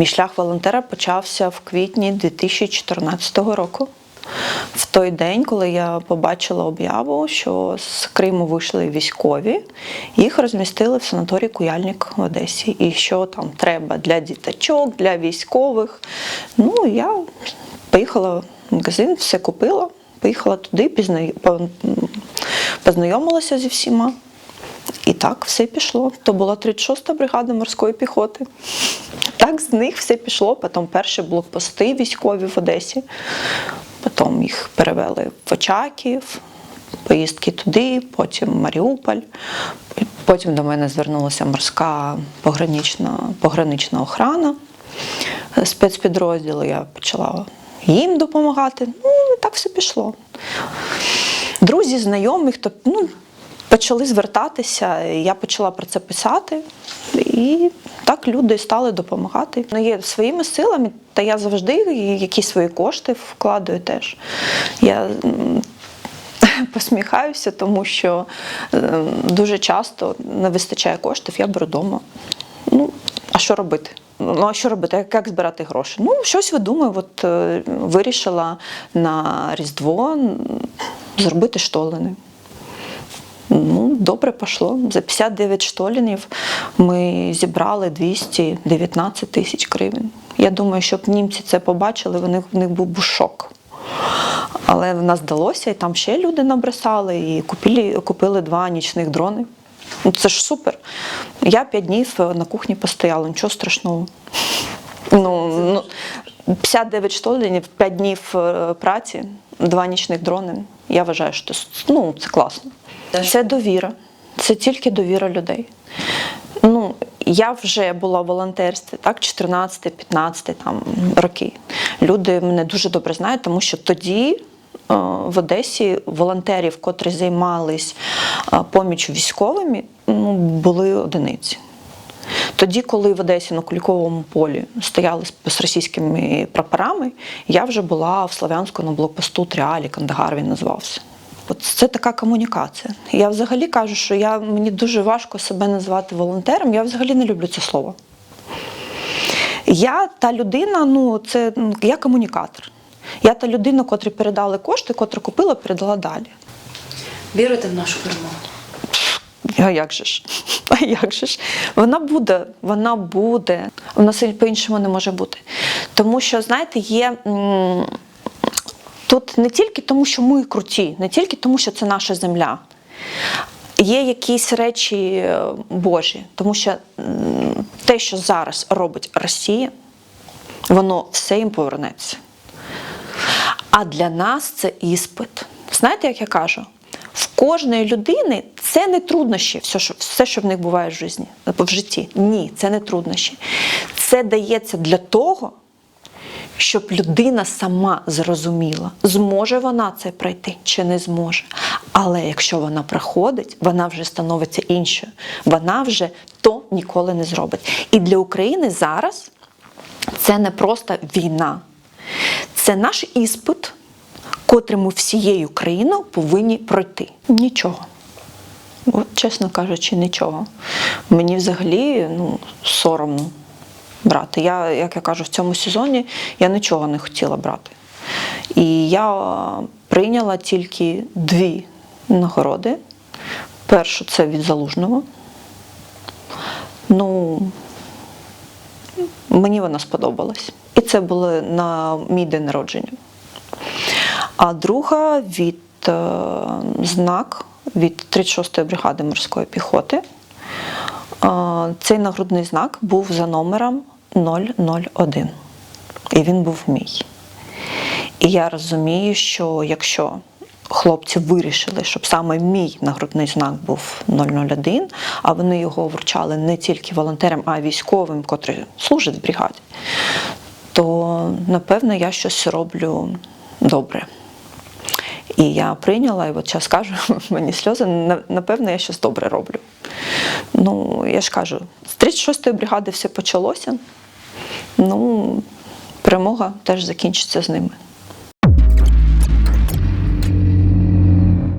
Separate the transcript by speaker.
Speaker 1: Мій шлях волонтера почався в квітні 2014 року. В той день, коли я побачила об'яву, що з Криму вийшли військові, їх розмістили в санаторії Куяльник в Одесі. І що там треба для діточок, для військових. Ну, я поїхала в магазин, все купила, поїхала туди, познайомилася зі всіма. І так все пішло. То була 36-та бригада морської піхоти. Так з них все пішло. Потім перші блокпости військові в Одесі. Потім їх перевели в Очаків, поїздки туди, потім Маріуполь. Потім до мене звернулася морська погранична, погранична охрана, е, спецпідрозділи. Я почала їм допомагати. Ну, так все пішло. Друзі, знайомі, хто ну, почали звертатися, я почала про це писати. І так люди стали допомагати. Ну, є своїми силами, та я завжди якісь свої кошти вкладаю теж. Я посміхаюся, тому що е, дуже часто не вистачає коштів, я беру вдома. Ну, а що робити? Ну, а що робити? Як, збирати гроші? Ну, щось видумаю. От е, вирішила на Різдво зробити штолени. Ну, добре пішло. За 59 штолінів ми зібрали 219 тисяч гривень. Я думаю, щоб німці це побачили, вони, в них був шок. Але в нас вдалося, і там ще люди набросали, і купили, купили два нічних дрони. Ну, це ж супер. Я п'ять днів на кухні постояла, нічого страшного. Ну, ну, 59 штолінів, 5 днів е, праці, два нічних дрони. Я вважаю, що це, ну, це класно. Це довіра. Це тільки довіра людей. Ну, я вже була в волонтерстві, так, 14-15 там роки. Люди мене дуже добре знають, тому що тоді е, в Одесі волонтерів, котрі займались е, поміччю військовими, ну, були одиниці. Тоді, коли в Одесі на Куліковому полі стояли з- російськими прапорами, я вже була в Слов'янську на блокпосту Тріалі, Кандагар він називався. От це така комунікація. Я взагалі кажу, що я, мені дуже важко себе назвати волонтером. Я взагалі не люблю це слово. Я та людина, ну це ну, я комунікатор. Я та людина, котрі передали кошти, котра купила, передала далі.
Speaker 2: Вірите в нашу перемогу?
Speaker 1: А як же ж? А як же ж? Вона буде, вона буде. У нас по-іншому не може бути. Тому що, знаєте, є. Тут не тільки тому, що ми круті, не тільки тому, що це наша земля. Є якісь речі е, Божі, тому що те, що зараз робить Росія, воно все їм повернеться. А для нас це іспит. Знаєте, як я кажу? В кожної людини це не труднощі, все, що, все, що в них буває в житті, в житті. Ні, це не труднощі. Це дається для того, щоб людина сама зрозуміла, зможе вона це пройти чи не зможе. Але якщо вона проходить, вона вже становиться іншою. Вона вже то ніколи не зробить. І для України зараз це не просто війна, це наш іспит, котрий ми всією країною повинні пройти. Нічого. От, чесно кажучи, нічого. Мені взагалі ну, соромно брати. Я, як я кажу, в цьому сезоні я нічого не хотіла брати. І я е, прийняла тільки дві нагороди. Першу це від залужного. Ну, мені вона сподобалась. І це було на мій день народження. А друга від е, знак від 36-ї бригади морської піхоти. Е, цей нагрудний знак був за номером 001. І він був мій. І я розумію, що якщо хлопці вирішили, щоб саме мій нагрудний знак був 001, а вони його вручали не тільки волонтерам, а й військовим, котрі служать в бригаді, то напевно я щось роблю добре. І я прийняла, і от зараз кажу, мені сльози, напевно, я щось добре роблю. Ну, я ж кажу, з 36-ї бригади все почалося. Ну, перемога теж закінчиться з ними.